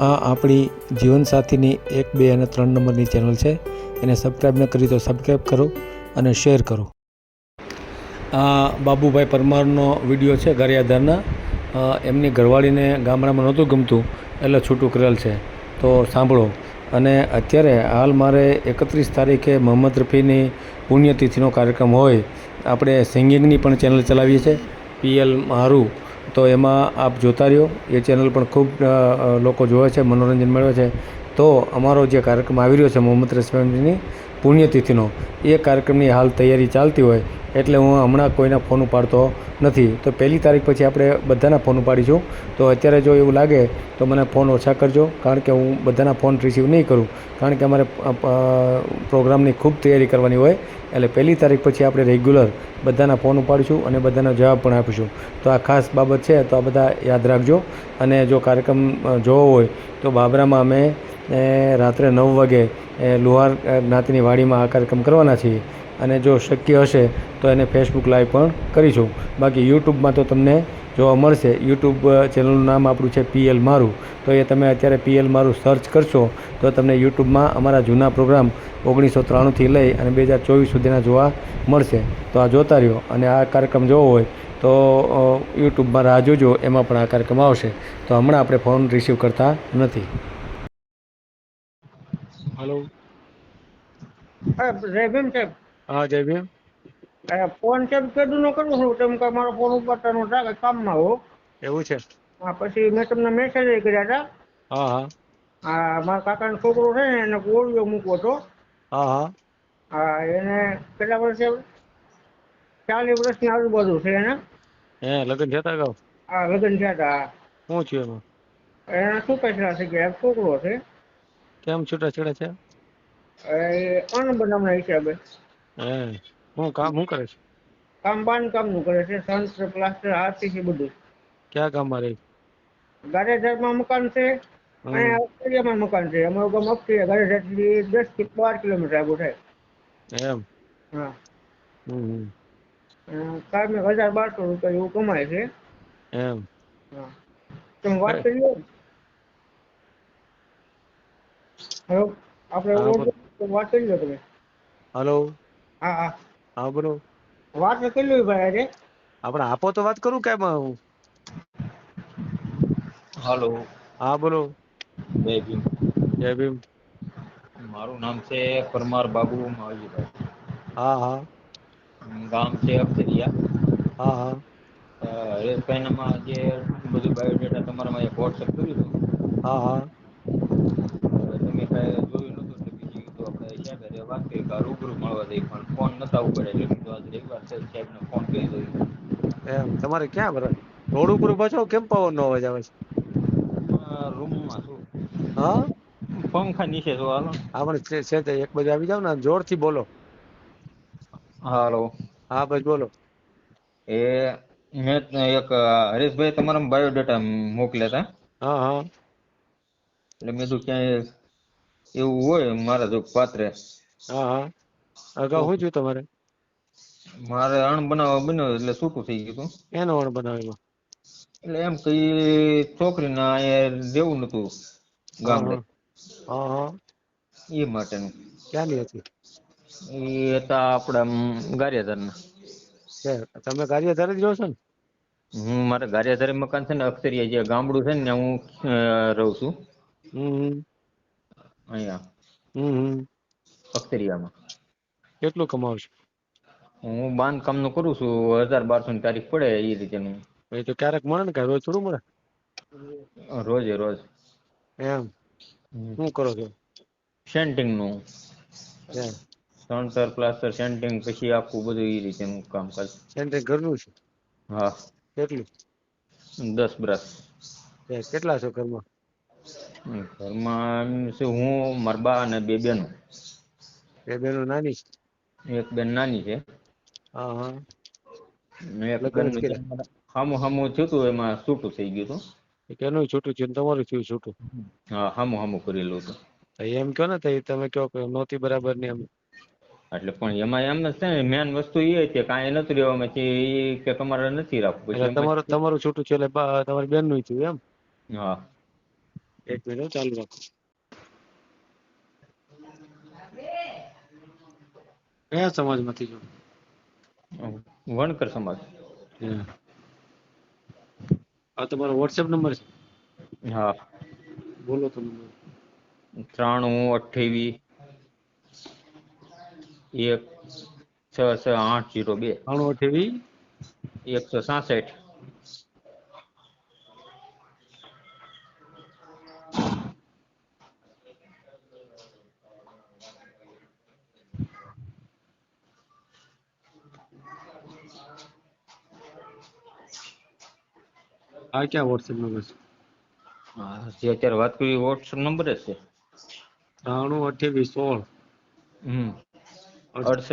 આ આપણી જીવનસાથીની એક, બે અને ત્રણ નંબરની ચેનલ છે. એને સબસ્ક્રાઈબ ન કરી તો સબસ્ક્રાઈબ કરો અને શેર કરો. આ બાબુભાઈ પરમારનો વીડિયો છે ગરિયાધારના. એમની ઘરવાળીને ગામડામાં નહોતું ગમતું, એટલે છૂટું કરેલ છે. તો સાંભળો. અને અત્યારે હાલ મારે એકત્રીસ તારીખે મોહમ્મદ રફીની પુણ્યતિથિનો કાર્યક્રમ હોય. આપણે સિંગિંગની પણ ચેનલ ચલાવીએ છીએ. પીએલ મારું. તો એમાં આપ જોતા રહ્યો. એ ચેનલ પણ ખૂબ લોકો જોવે છે, મનોરંજન મેળવે છે. તો અમારો જે કાર્યક્રમ આવી રહ્યો છે મોહમ્મદ રફીની પુણ્યતિથિનો, એ કાર્યક્રમની હાલ તૈયારી ચાલતી હોય એટલે હું હમણાં કોઈના ફોન ઉપાડતો નથી. તો પહેલી તારીખ પછી આપણે બધાના ફોન ઉપાડીશું. તો અત્યારે જો એવું લાગે, તો મને ફોન ઓછા કરજો, કારણ કે હું બધાના ફોન રિસીવ નહીં કરું. કારણ કે અમારે પ્રોગ્રામની ખૂબ તૈયારી કરવાની હોય. એટલે પહેલી તારીખ પછી આપણે રેગ્યુલર બધાના ફોન ઉપાડીશું અને બધાનો જવાબ પણ આપીશું. તો આ ખાસ બાબત છે, તો આ બધા યાદ રાખજો. અને જો કાર્યક્રમ જોવો હોય, તો બાબરામાં અમે રાત્રે નવ વાગે લુહાર જ્ઞાતિની વાડીમાં આ કાર્યક્રમ કરવાના છીએ. અને જો શક્ય હશે તો એને ફેસબુક લાઈવ પણ કરીશું. બાકી યુટ્યુબમાં તો તમને જોવા મળશે. યુટ્યુબ ચેનલનું નામ આપણું છે પીએલ મારું. તો એ તમે અત્યારે પીએલ મારું સર્ચ કરશો તો તમને યુટ્યુબમાં અમારા જૂના પ્રોગ્રામ ઓગણીસો ત્રાણુંથી લઈ અને બે હજાર ચોવીસ સુધીના જોવા મળશે. તો આ જોતા રહ્યો અને આ કાર્યક્રમ જોવો હોય તો યુટ્યુબમાં રાહ જોજો એમાં પણ આ કાર્યક્રમ આવશે. તો હમણાં આપણે ફોન રિસીવ કરતા નથી. હલો હા સાહેબ. હા જય ભીમ. અરે ફોન કેમ કેદુ નો કરું છું? તેમ કે મારો ફોન ઉપાડતા નો થાય કામમાં હો. એવું છે? હા પછી મેં તમને મેસેજ કર્યા હતા. હા હા. હા મારા કાકાનો છોકરો છે ને એને ઓડિયો મૂકવો હતો. હા હા. હા એને કેટલા વર્ષ છે ચાલીસ વર્ષની આજુબાજુ છે એને. હે લગ્ન થતા અગાઉ આ લગ્ન થયા હતા શું થયું એમાં? એના શું પૈસા થઈ ગયા છોકરો છે. કેમ છૂટાછેડા છે એ અન્ન બનાવના હિસાબે. હે. હું કામ શું કરે છે? કામ બાંધકામનું કરે છે. સંત્ર પ્લાસ્ટર આરસીસી બધું. ક્યાં ગામમાં રહે ગારેધરમાં મકાન છે. અને ઓસ્ટ્રેલિયામાં મકાન છે. અમારું ગામ ઓસ્ટ્રેલિયા. ગારેધરથી દસથી બાર કિલોમીટર આગળ થાય. એમ? હા. કારમે હજાર બારસો રૂપિયા એવું કમાય છે. એમ. હા. તમે વાત કરી લો. હવે આપણે હા, વાત કરી લો તમે. હલો. હા હા. હા બોલો. વાત તો ભાઈ આજે? આપણે આપો તો વાત કરું કેમ હું? હાલો. હા બોલો. જય ભીમ. જય ભીમ. મારું નામ છે પરમાર બાબુ માવજીભાઈ હા હા. ગામ છે અક્ષરિયા હા હા. હરેશભાઈનામાં જે બધું બાયોડેટા તમારામાં એક વોટ્સઅપ કર્યું હતું? હા હા. તમે કાંઈ જોયું નહોતું એટલે બીજી તો આપણે સાહેબ હારે વાત કરી કે રૂબરૂ મળવા દઈ પણ ફોન નતા ઉપર એટલે કીધું આજે રવિવાર છે સાહેબને ફોન કરી દઉં. એમ તમારે ક્યાં બરાબર? રોડ ઉપર ઊભા છો કેમ પવનનો અવાજ આવે છે? રૂમમાં છું. હા? પંખા નીચે છો હાલો. આપણે છે છે તે એક બાજુ આવી જાવ ને જોરથી બોલો. હાલો. હા ભાઈ બોલો. એ મેં એક હરેશભાઈ તમારા બાયોડેટા મોકલ્યા હતા હા હા. એટલે મેં તો ક્યાંય એવું હોય મારા જો પાત્રે. હા હા. અગાઉ શું થયું તમારે? મારે અણ બનાવવા બન્યો એટલે છૂટું થઈ ગયું હતું? એનો અણ બનાવ્યો. એટલે એમ કે ઈ છોકરીને અહીંયા દેવું નતું ગામડે. હા હા. એ માટેનું. ક્યાંની હતી? એ હતા આપણા ગારિયાધારના. છે તમે કાર્યધારે જ રહો છો ને? હું મારે ગારિયાધારે મકાન છે ને અક્ષરિયા જે ગામડું છે ને હું રહું છું. અહીંયા. હમ. અખતરિયામાં કેટલું કમાવ છો હું બાંધકામનું કરું છું હજાર બારસો ની તારીખ પડે એ રીતેનું. એ તો ક્યારેક મળે ને કાંઈ? રોજ થોડું મળે? રોજે રોજ. એમ. શું કરો છો? સેન્ટિંગનું. એમ. ત્રણતર પ્લાસ્ટર સેન્ટિંગ પછી આખું બધું એ રીતેનું કરે. સેન્ટિંગ ઘરનું છે? હા. કેટલું? દસ બ્રશ. એ કેટલા છો ઘરમાં? ઘરમાં એમ છે હું મારા બા અને બે બેનો બે બેનો નાની છે. એક બેન નાની છે. હા હા. હામું હામું થયું હતું એમાં છૂટું થઈ ગયું હતું એ કેનું છૂટું છે તમારું થયું છૂટું. હા હામું હામું કરેલું હતું. એમ કહો ને તમે કહો કે નહોતી બરાબર ને એમ. એટલે પણ એમાં એમ જ છે ને મેન વસ્તુ એ છે કે કાંઈ નથી રહેવામાં એ કે તમારે નથી રાખવું એટલે તમારું તમારું છૂટું છે એટલે તમારી બેનનું થયું એમ? હા. એક મિનિટ ચાલુ રાખો. કયા સમાજમાંથી છો? વણકર સમાજ. આ તમારો વોટ્સએપ નંબર છે? હા. બોલો તો નંબર ત્રાણું અઠ્યાવીસ એક છ છ આઠ જીરો બે. ત્રાણું અઠ્યાવીસ એકસો સાસઠ. આ ક્યાં વોટ્સએપ નંબર છે જે અત્યારે વાત કરી વોટ્સઅપ નંબર જ છે. ત્રાણું અઠ્યાવીસ સોળ. હમ. અડસઠ.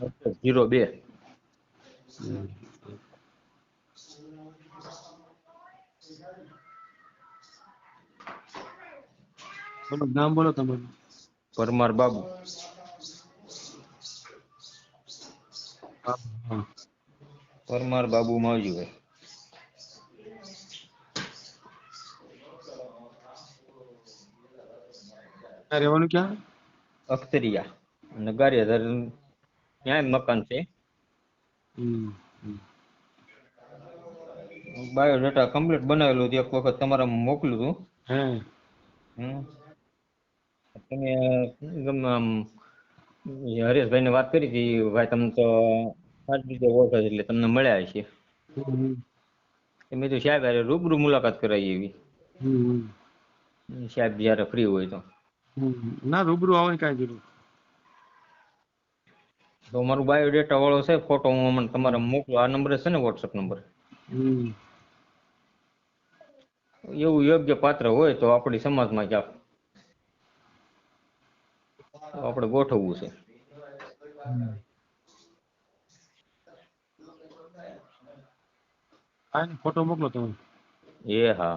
અડસઠ જીરો બે. હમ. બોલો નામ બોલો તમારું. પરમાર બાબુ. હા હા. પરમાર બાબુ માવજીભાઈ રહેવાનું ક્યાં? અખતરિયા. નગારિયા ધરણ ત્યાં મકાન છે. બાયોડેટા કમ્પ્લીટ બનાવેલું હતું એક વખત તમારા મોકલ્યું હતું. તમે હરેશભાઈ ને વાત કરી હતી ભાઈ તમે તો સારી રીતે ઓળખો એટલે તમને મળ્યા છે મેં તો સાહેબ રૂબરૂ મુલાકાત કરાવી એવી. સાહેબ જ્યારે ફ્રી હોય તો. ના રૂબરૂ આવવાની કાંઈ જરૂર. તો મારું બાયોડેટા વાળો છે ફોટો હું હમણાં તમારે મોકલું. આ નંબર છે ને વોટ્સઅપ નંબર? હમ. એવું યોગ્ય પાત્ર હોય તો આપણી સમાજમાં ક્યાંક આપણે ગોઠવવું છે. કાંઈ નહીં ફોટો મોકલો તમે. એ હા.